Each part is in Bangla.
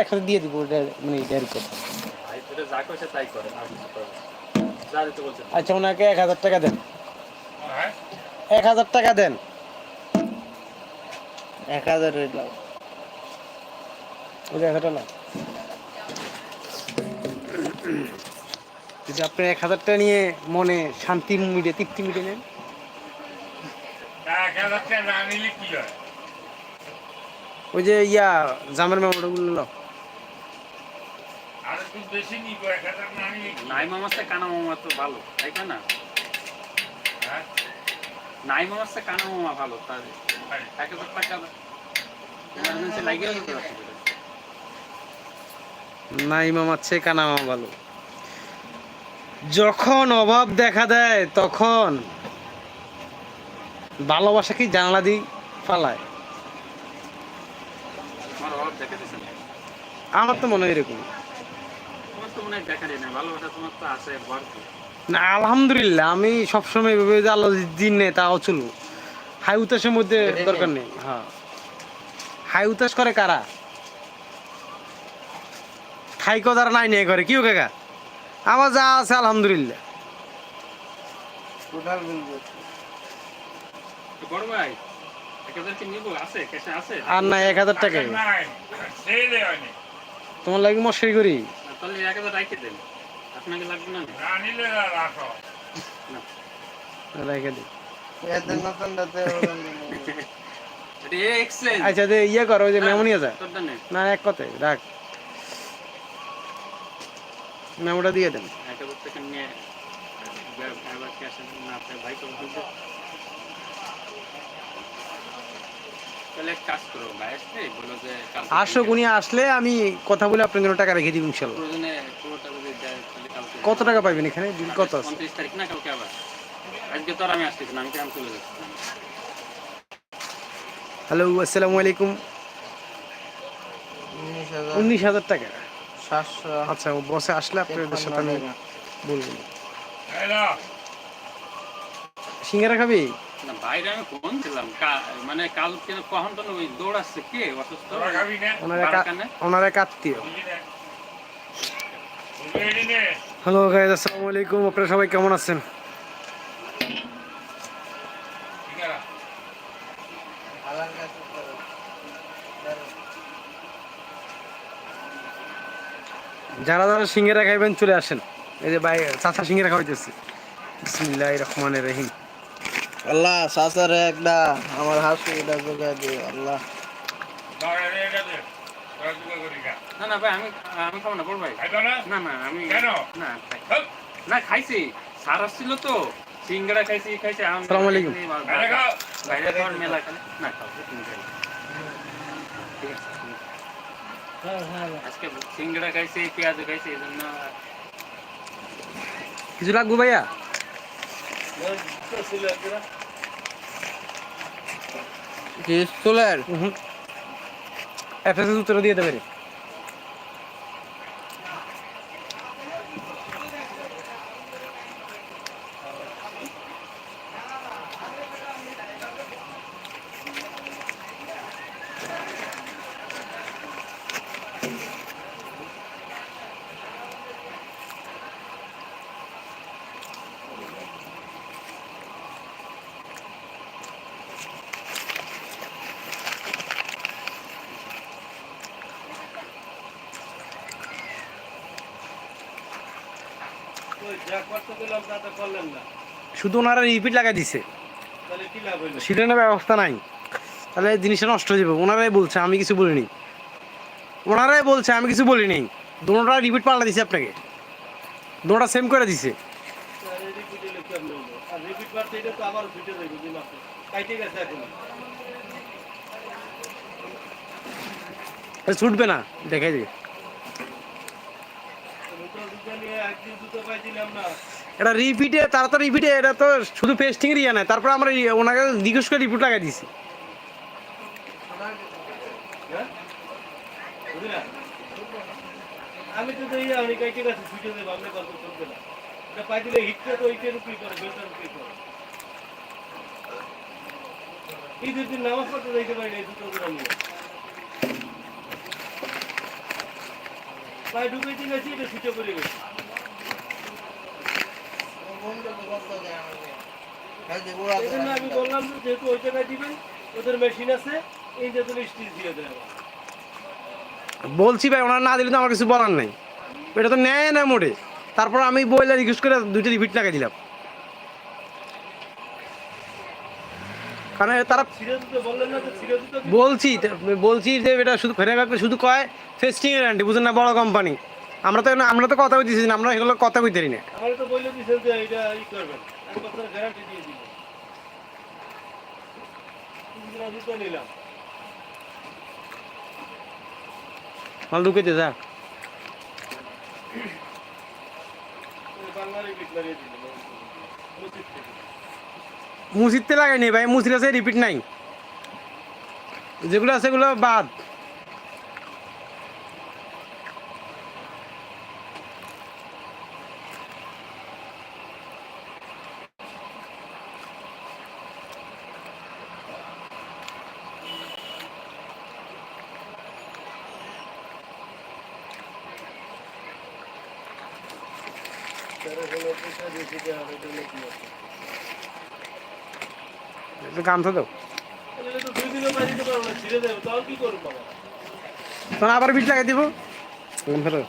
একসাথে দিয়ে দিব ওটা মানে করে আর না। বলছে। আচ্ছা ওনাকে এক হাজার টাকা দেন। হ্যাঁ? এক হাজার টাকা দেন। এক হাজার লাও। ওই যে এক হাজার লাও যদি আপনি এক হাজার টাকা নিয়ে মনে শান্তি মিটে তৃপ্তি মিটে নেন। না কি হয়? ওই যে ইয়া জামের মেমোটা গুলো আর একটু বেশি নিব এক হাজার না নিলে নাই মামার চেয়ে কানা মামা তো ভালো তাই না? হ্যাঁ? নাই মামার চেয়ে কানা মামা ভালো তার এক হাজার টাকা ইমার্জেন্সি লাগিয়ে গেল তো অসুবিধা। নাই মামাচ্ছে কানা মামা ভালো। যখন অভাব দেখা দেয় তখন ভালোবাসা কি জানালা দিয়ে ফালায়? আমার তো মনে হয় এরকম। তো মনে হয় না ভালোবাসা তোমার তো আছে ভরপুর না আলহামদুলিল্লাহ আমি সবসময় এভাবে যে আল্লাহ দিন নেই তাও চলবো। হাই উতাসের মধ্যে দরকার নেই হ্যাঁ। হাই উতাস করে কারা? খাই যারা নাই নিয়ে করে কিও কাকা? আমার যা আছে আলহামদুলিল্লাহ। বড় ভাই এক হাজার কি নিবো? আছে ক্যাশে আছে? আর নাই এক হাজার টাকা তোমার লাগে মশারি করি? তাহলে এক হাজার রাখে দেন। আপনাকে লাগবে না? না নিলে রাখো। রেখে এটা আচ্ছা ইয়ে করো ওই যে মেমো নিয়ে যা তোর দানে না এক কথায় রাখ। মেমোটা দিয়ে দেন। এক হাজার টাকা নিয়ে না আপনার ভাই তো বলছে তাহলে এক কাজ করো ভাই আসবে বলল যে কালকে আসো উনি আসলে আমি কথা বলে আপনার জন্য টাকা রেখে দিব ইনশাল্লাহ। কত টাকা পাইবেন এখানে? বিল কত আছে? তারিখ না কালকে আবার। আজকে তো আমি আসতেছি না আমি কেমন চলে যাচ্ছি। হ্যালো আসসালামু আলাইকুম। উনিশ হাজার। টাকা। আচ্ছা বসে আসলে আপনাদের সাথে আমি বলব। সিঙ্গারা খাবি? না বাইরে আমি ফোন দিলাম। মানে কালকে কখন তো ওই দৌড়াচ্ছে কে অসুস্থ? তোরা খাবি না ওনার এক বারাকানে? ওনার এক আত্মীয়। বুঝলি না বুঝলি নে হ্যালো গাইজ আসসালামু আলাইকুম। আপনারা সবাই কেমন আছেন? যারা যারা সিঙ্গারা খাইবেন চলে আসেন। এই যে ভাই চাচা সিঙ্গারা খাওয়াইতেছে বিসমিল্লাহ রহমানের রহিম। আল্লাহ সাসার একটা আমার দিও আল্লাহ রে এটা দে তোরা দুটো করি না না না ভাই আমি আমি খাব না বড় ভাই। না? না আমি কেন? না না খাইছি। সার আসছিল তো সিঙ্গারা খাইছি খাইছি আসসালামু আলাইকুম। বাইরে খাও। খাওয়ার মেলা না খাও ঠিক আছে আজকে সিঙ্গারা খাইছি পেঁয়াজ খাইছি এই জন্য কিছু লাগবো ভাইয়া? চুলের এফএস উত্তর দিয়ে দেবে শুধু ওনারা রিপিট লাগাই দিছে। সিলেনের ব্যবস্থা নাই। তাহলে জিনিসটা নষ্ট হয়ে যাবে। ওনারাই বলছে আমি কিছু বলিনি। ওনারাই বলছে আমি কিছু বলিনি। দুটা রিপিট পাল্টা দিছে আপনাকে। দুটা সেম করে দিছে। ছুটবে না দেখাই দিবে। এটা রিপিটে তারা তো রিপিটে এটা তো শুধু পেস্টিং ইয়ে নাই। তারপর আমরা ওনাকে জিজ্ঞেস করে রিপিট লাগাই দিছি। আমি তো এই আমি কাইটে গেছে ছুটে দেবো আপনি গল্প করবে না। এটা পাই দিলে হিটটা তো ওইটার উপরই করে বেলটার উপরই করে এই দুদিন নামাজ পড়তে যাইতে পারি না দুটো করে নিয়ে। পায়ে ঢুকাইতে গেছি এটা ছুটে পড়ে গেছে। আমি বললাম যেহেতু ওই জায়গায় দিবেন ওদের মেশিন আছে এই যে তুমি দিয়ে দেবে বলছি ভাই, ওনারা না দিলে তো আমার কিছু বলার নাই। এটা তো নেয় না মোটে। তারপর আমি বইলে রিকোয়েস্ট করে দুইটা রিপিট লাগাই দিলাম। কারণ তারা। বলছি বলছি যে এটা শুধু শুধু কয়, ফেস্টিং এর বুঝেন না, বড় কোম্পানি আমরা তো আমরা তো কথা কইতেছি না আমরা এগুলো কথা কইতে না। আমার তো বলে দিয়েছেন যে এটা ই করবেন এক বছরের গ্যারান্টি দিয়ে দিবেন তিন তো নিলাম। মাল যা। মুসিদতে লাগাইনি ভাই মুসির আছে রিপিট নাই। যেগুলো আছে সেগুলো বাদ তেরো ষোলো পয়সা দিয়ে দিতে হবে এটা হলো কি আছে একটু গামছা দাও তাহলে তো দুই দিনও মারি দিতে পারব না ছিঁড়ে দেবে তাও কি আবার বিট লাগাই দিব। দাও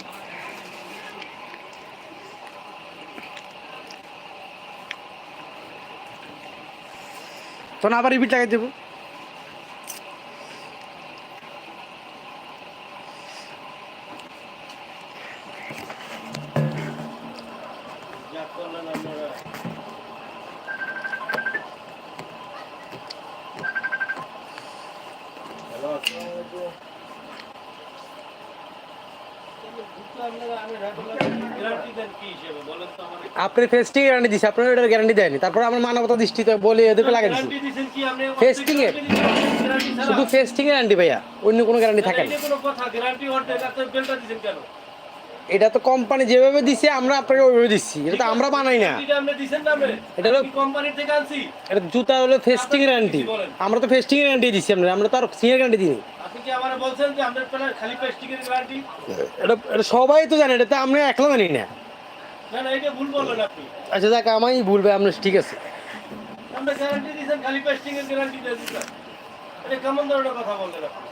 তখন আবার রিপিট লাগাই দেবো। করলেন আপনারা আপনি ফেস্টিং গ্যারান্টি দিচ্ছে আপনার এটার গ্যারান্টি দেয়নি। তারপর আমরা মানবতা দৃষ্টিতে বলে এদেরকে লাগাই দিচ্ছি আপনি? এর? শুধু ফেস্টিং গ্যারান্টি ভাইয়া অন্য কোনো গ্যারান্টি থাকে না। এটা তো কোম্পানি যেভাবে দিচ্ছে আমরা আপনাকে ওইভাবে দিচ্ছি। এটা তো আমরা বানাই না। এটা হলো- কোম্পানি থেকে আনছি? এটা জুতা হলো ফেস্টিং গ্যারান্টি আমরা তো ফেস্টিং গ্যারান্টি দিচ্ছি আমরা আমরা তো আর সিনিয়র গ্যারান্টি দিই এটা এটা সবাই তো জানে এটা তো আমরা একলা জানি না। আপনি। আচ্ছা যাক আমাই ভুলবে আপনার ঠিক আছে। আমরা গ্যারান্টি দিয়েছেন খালি পেস্টিং এর গ্যারান্টি এটা কেমন ধরনের কথা বললেন আপনি?